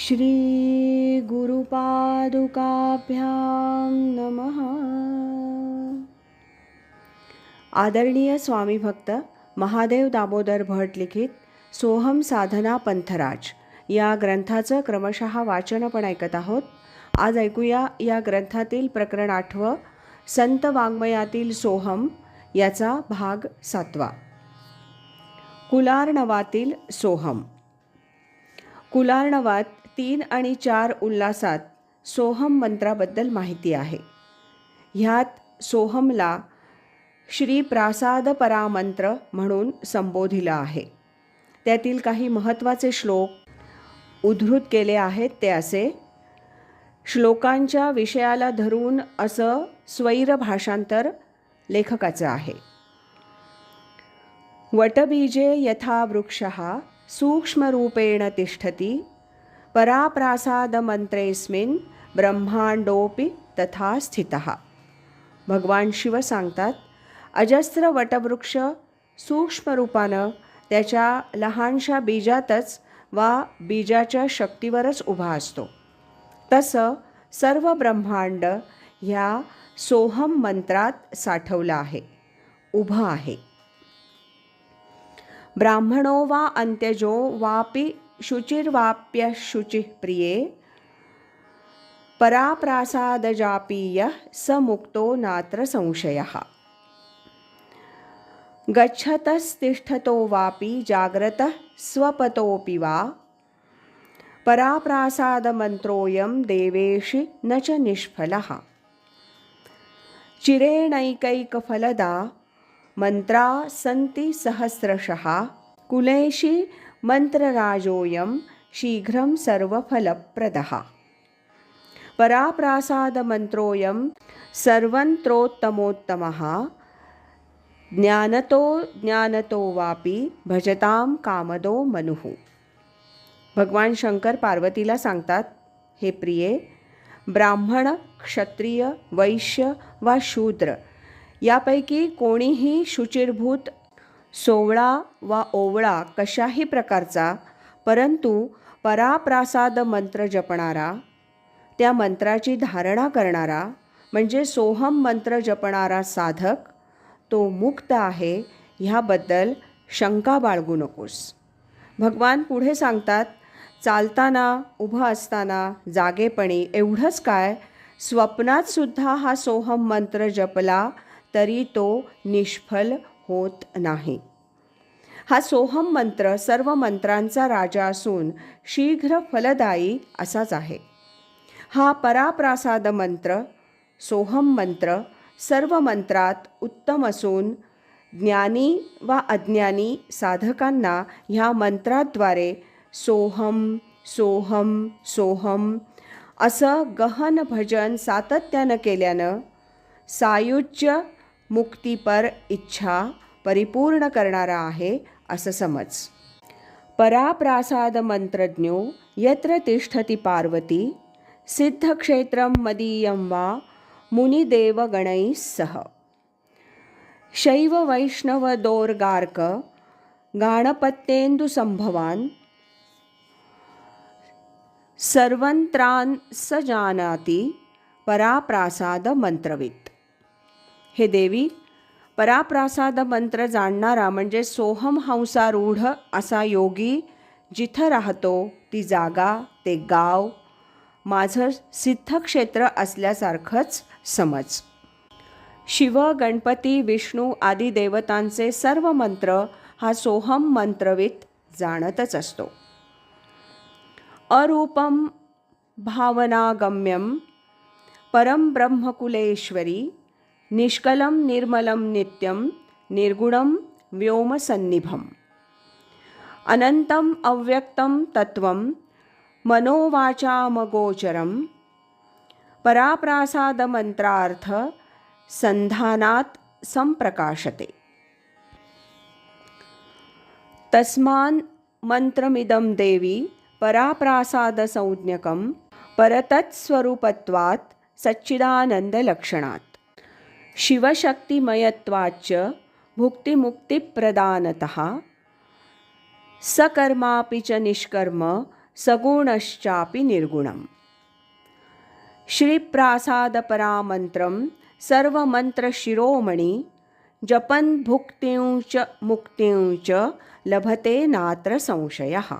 श्रीगुरुपादुकाभ्यां नमः। आदरणीय स्वामी भक्त महादेव दामोदर भट लिखित सोहम साधना पंथराज या ग्रंथाचं क्रमशः वाचन पण ऐकत आहोत. आज ऐकूया या ग्रंथातील प्रकरण आठवं संत वाङ्मयातील सोहम याचा भाग सातवा. कुलार्णवातील सोहम. कुलार्णवात तीन आणि चार उल्हासात सोहम मंत्राबद्दल माहिती आहे. ह्यात सोहमला श्री प्रासाद परामंत्र म्हणून संबोधिलं आहे. त्यातील काही महत्त्वाचे श्लोक उद्धृत केले आहेत ते असे श्लोकांच्या विषयाला धरून असं स्वैर भाषांतर लेखकाचं आहे. वटबीजे यथा वृक्षः सूक्ष्मरूपेण तिष्ठती पराप्रासादमंत्रेस्मिन ब्रह्मांडोपि तथा स्थितः। भगवान शिव सांगतात अजस्र वटवृक्ष सूक्ष्मरूपानं त्याच्या लहानशा बीजातच वा बीजाच्या शक्तीवरच उभा असतो। तसं सर्व ब्रह्मांड ह्या सोहम मंत्रात साठवलं आहे उभं आहे। ब्राह्मणो वा अंत्यजो वापि शुचिर्वाप्य शुचिः प्रिये। पराप्रासादजापीयः स मुक्तो नात्र संशयः। गच्छतस्तिष्ठतो वापि जाग्रतः स्वपतोऽपि वा। पराप्रासादमन्त्रोऽयं देवेशि न च निष्फलः। चिरेणैकैकफलदा मन्त्रा सन्ति सहस्रशः। कुलेशि मन्त्रराजोऽयं शीघ्रं सर्वफलप्रदः। पराप्रासादमन्त्रोऽयं सर्वन्त्रोत्तमोत्तमः। ज्ञानतो ज्ञानतो वापि भजतां कामदो मनुः। भगवान शंकर पार्वतीला सांगतात हे प्रिये ब्राह्मण क्षत्रिय वैश्य वा शूद्र यापैकी कोणीही शुचिरभूत सोवळा वा ओवळा कशाही प्रकारचा परंतु पराप्रासाद मंत्र जपणारा त्या मंत्राची धारणा करणारा म्हणजे सोहम मंत्र जपणारा साधक तो मुक्त आहे ह्याबद्दल शंका बाळगू नकोस. भगवान पुढे सांगतात चालताना उभं असताना जागेपणी एवढंच काय स्वप्नात सुद्धा हा सोहम मंत्र जपला तरी तो निष्फल होत नाही. हा सोहम मंत्र सर्व मंत्रांचा राजा असून शीघ्र फलदायी असाच आहे. हा पराप्रासाद मंत्र सोहम मंत्र सर्व मंत्रात उत्तम असून ज्ञानी वा अज्ञानी साधकांना ह्या मंत्राद्वारे सोहम सोहम सोहम असं गहन भजन सातत्यानं केल्यानं सायुज्य मुक्तीपर इच्छा परिपूर्ण करणारा आहे असं समज. पराप्रासाद मंत्रज्ञो यत्र तिष्ठती पार्वती सिद्धक्षेत्रं मदीयं वा मुनिदेवगणैः सह. शैववैष्णवदोर्गार्क गाणपत्येन्दुसम्भवान् सर्वन्त्रान् स जानाति पराप्रासाद मंत्रवित. हे देवी पराप्रासाद मंत्र जाणणारा म्हणजे सोहम हंसारूढ असा योगी जिथं राहतो ती जागा ते गाव माझं सिद्धक्षेत्र असल्यासारखंच समज. शिव गणपती विष्णू आदी देवतांचे सर्व मंत्र हा सोहम मंत्रवित जाणतच असतो. अरूपम भावनागम्यम परम ब्रह्मकुलेश्वरी निष्कलं निर्मलं नित्यं निर्गुणं व्योमसन्निभम्। अनन्तम् अव्यक्तं तत्त्वं मनोवाचामगोचरं पराप्रासादमन्त्रार्थ संधानात संप्रकाशते। तस्मान् मंत्रमिदं देवी पराप्रासादसंज्ञकं परतत्स्वरूपत्वात् सच्चिदानन्दलक्षणात्। शिवशक्तिमयत्वाच्च भुक्तिमुक्तिप्रदानतः। सकर्मापि च निष्कर्म सगुणश्चापि निर्गुणम्। श्रीप्रासादपरामन्त्रं सर्वमन्त्रशिरोमणि जपन् भुक्तिं च मुक्तिं च लभते नात्र संशयः।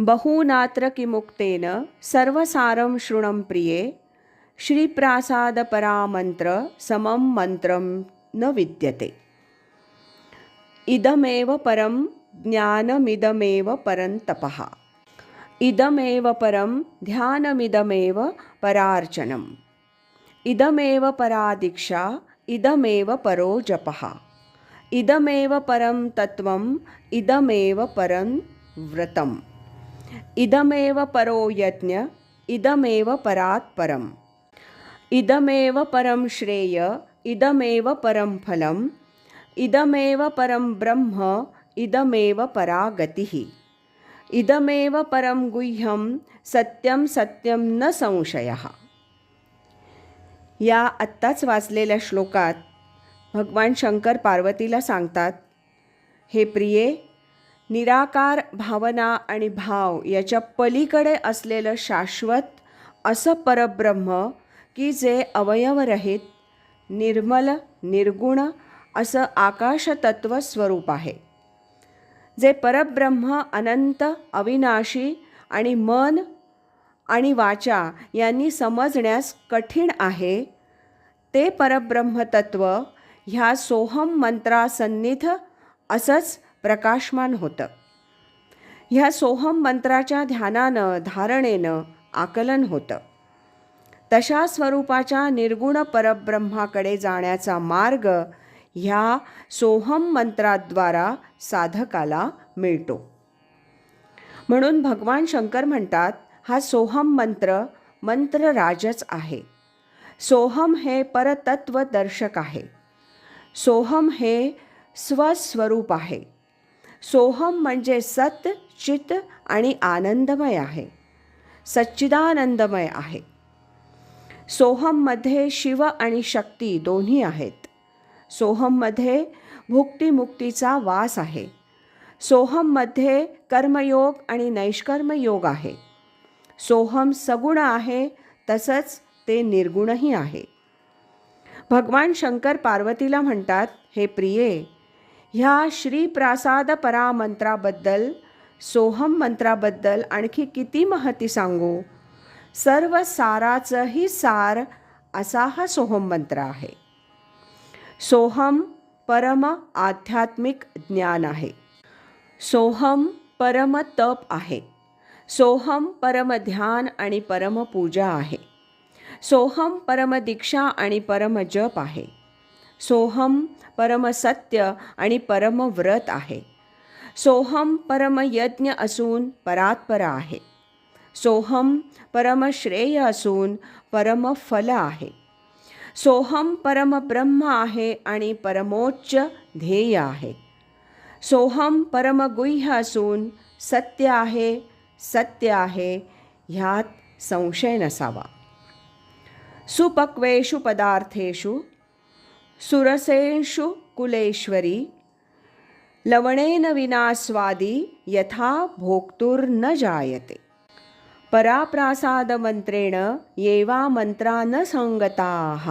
बहूनात्र किमुक्तेन सर्वसारं शृणं प्रिये श्रीप्रासादपरामन्त्र समं मन्त्रं न विद्यते। इदमेव परं ज्ञानमिदमेव परं तपः। इदमेव परं ध्यानमिदमेव परार्चनम्। इदमेव परा दीक्षा इदमेव परो जपः। इदमेव परं तत्त्वम् इदमेव परं व्रतम्। इदमेव परो यज्ञ इदमेव परात् परम् इदमेव परं श्रेय इदमेव परं फलम् इदमेव परं ब्रह्म इदमेव परा गतिः इदमेव परं गुह्यं सत्यं सत्यं न संशयः। या आत्ताच वाचलेल्या श्लोकात भगवान शंकर पार्वतीला सांगतात हे प्रिये निराकार भावना आणि भाव याच्या पलीकडे असलेलं शाश्वत असं परब्रह्म की जे अवयवरहित निर्मल निर्गुण असं आकाशतत्व स्वरूप आहे. जे परब्रह्म अनंत अविनाशी आणि मन आणि वाचा यांनी समजण्यास कठीण आहे ते परब्रह्मतत्व ह्या सोहम मंत्रासन्निध असंच प्रकाशमान होतं. ह्या सोहम मंत्राच्या ध्यानानं धारणेनं आकलन होतं. तशा स्वरूपाच्या निर्गुण परब्रह्माकडे जाण्याचा मार्ग ह्या सोहम मंत्राद्वारा साधकाला मिळतो. म्हणून भगवान शंकर म्हणतात हा सोहम मंत्र मंत्र राजच आहे. सोहम हे परतत्व दर्शक आहे. सोहम हे स्वस्वरूप आहे. सोहम म्हणजे सत चित आणि आनंदमय आहे. सच्चिदानंदमय आहे. सोहममध्ये शिव आणि शक्ती दोन्ही आहेत. सोहममध्ये भुक्तिमुक्तीचा वास आहे. सोहममध्ये कर्मयोग आणि नैष्कर्मयोग आहे. सोहम सगुण आहे तसंच ते निर्गुणही आहे. भगवान शंकर पार्वतीला म्हणतात हे प्रिये ह्या श्रीप्रासाद परामंत्राबद्दल सोहम मंत्राबद्दल आणखी किती महती सांगू? सर्व साराचंही सार असा हा सोहम मंत्र आहे. सोहम परम आध्यात्मिक ज्ञान आहे. सोहम परम तप आहे. सोहम परम ध्यान आणि परम पूजा आहे. सोहम परम दीक्षा आणि परम जप आहे. सोहम परम सत्य आणि परम व्रत आहे. सोहम परम यज्ञ असून परात्पर आहे. सोहम परम श्रेय असून परमफल आहे. सोहम परम ब्रह्म आहे आणि परमोच्च ध्येय आहे. सोहम परम गुह्य असून सत्य आहे सत्य आहे ह्यात संशय नसावा. सुपक्वेषु पदार्थेषु सुरसेषु कुलेश्वरी लवणेन विना स्वादी यथा भोक्तुर्न जायते. पराप्रासादमन्त्रेण येवा मन्त्रा न सङ्गताः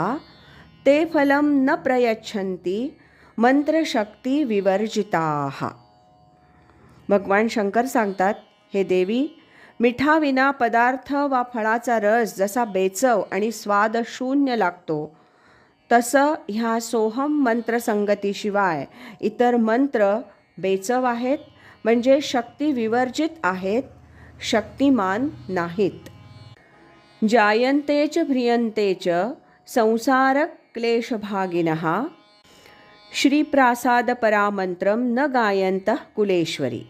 ते फलं न प्रयच्छन्ति मंत्रशक्ती विवर्जिताः। भगवान शंकर सांगतात हे देवी मिठाविना पदार्थ वा फळाचा रस जसा बेचव आणि स्वाद शून्य लागतो तसं ह्या सोहम मंत्रसंगतीशिवाय इतर मंत्र बेचव आहेत म्हणजे शक्ती विवर्जित आहेत शक्तिमान नाहीत. जायन्ते च भ्रियन्ते च संसारक्लेशभागिनः श्रीप्रासादपरामन्त्रं न गायन्तः कुलेश्वरी.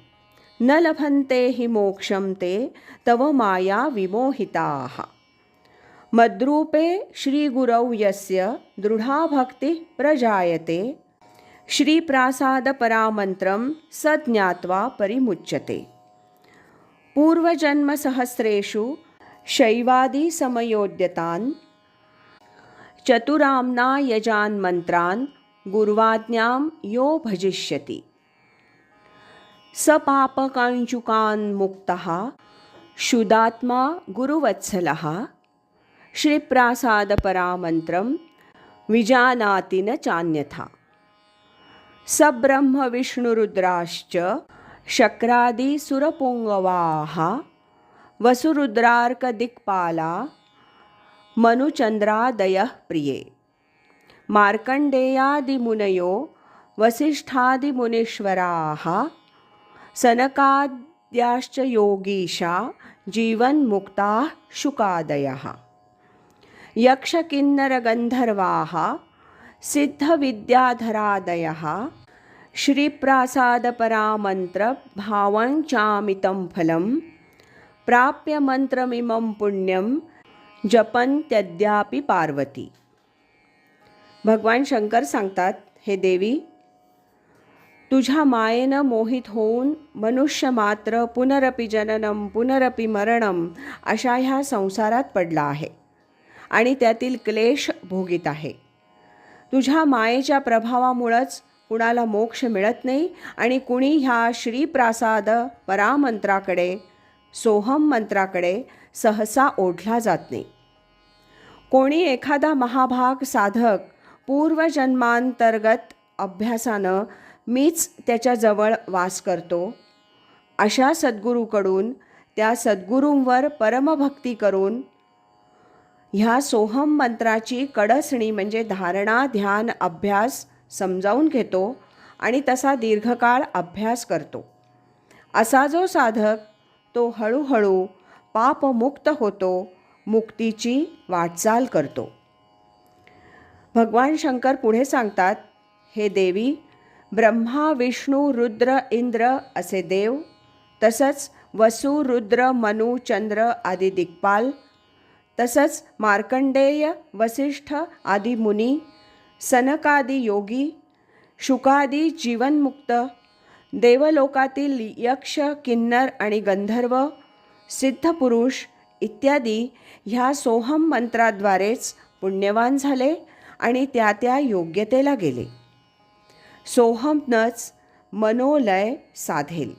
न लभन्ते हि मोक्षं ते तव माया विमोहिताः. मद्रूपे श्रीगुरौ यस्य दृढा भक्तिः प्रजायते श्रीप्रासादपरामन्त्रं स ज्ञात्वा परिमुच्यते. पूर्वजन्मसहस्रेषु शैवादिसमयोद्यतान् चतुराम्ना यजान् मन्त्रान् गुर्वाज्ञां यो भजिष्यति। स मुक्तः शुदात्मा गुरुवत्सलः श्रीप्रासादपरामन्त्रं विजानाति न चान्यथा। सब्रह्मविष्णुरुद्राश्च शक्रादिसुरपुङ्गवाः वसुरुद्रार्कदिक्पाला मनुचन्द्रादयः प्रिये। मार्कण्डेयादिमुनयो वसिष्ठादिमुनीश्वराः सनकाद्याश्च योगीशा जीवन्मुक्ताः शुकादयः। यक्षकिन्नरगन्धर्वाः सिद्धविद्याधरादयः श्रीप्रासादपरामन्त्रभावञ्चामितं फलं प्राप्य मन्त्रमिमं पुण्यं जपन्त्यद्यापि पार्वती। भगवान शंकर सांगतात हे देवी तुझ्या मायेनं मोहित होऊन मनुष्य मात्र पुनरपि जननम पुनरपि मरणम अशा ह्या संसारात पडला आहे आणि त्यातील क्लेश भोगीत आहे. तुझ्या मायेच्या प्रभावामुळंच कुणाला मोक्ष मिळत नाही आणि कुणी ह्या श्रीप्रासाद परामंत्राकडे सोहम मंत्राकडे सहसा ओढला जात नाही. कोणी एखादा महाभाग साधक पूर्वजन्मांतर्गत अभ्यासानं मीच त्याच्याजवळ वास करतो अशा सद्गुरूकडून त्या सद्गुरूंवर परमभक्ती करून ह्या सोहम मंत्राची कडसणी म्हणजे धारणा ध्यान अभ्यास समजावून घेतो आणि तसा दीर्घकाळ अभ्यास करतो. असा जो साधक तो हळूहळू पापमुक्त होतो मुक्तीची वाटचाल करतो. भगवान शंकर पुढे सांगतात हे देवी ब्रह्मा विष्णू रुद्र इंद्र असे देव तसंच वसु रुद्र मनु चंद्र आदी दिग्पाल तसंच मार्कंडेय वसिष्ठ आदी मुनी सनकादी योगी शुकादी जीवनमुक्त देवलोकातील यक्ष किन्नर आणि गंधर्व सिद्धपुरुष इत्यादी ह्या सोहम मंत्राद्वारेच पुण्यवान झाले आणि त्या त्या योग्यतेला गेले. सोहमनच मनोलय साधेल.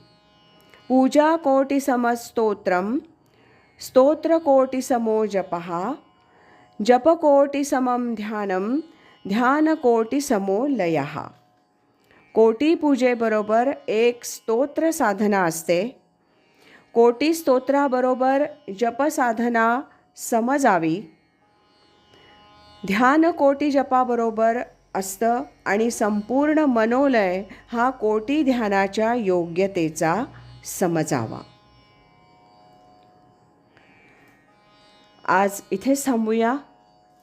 पूजा कोटी समस्तोत्रम स्तोत्रकोटिसमो जपहा जपकोटिसमं ध्यानं ध्यानकोटिसमो लयः कोटी पूजेबरोबर एक स्तोत्र साधना असते. कोटी स्तोत्राबरोबर जपसाधना समजावी. ध्यान कोटी जपाबरोबर असतं आणि संपूर्ण मनोलय हा कोटी ध्यानाच्या योग्यतेचा समजावा. आज इथेच थांबूया.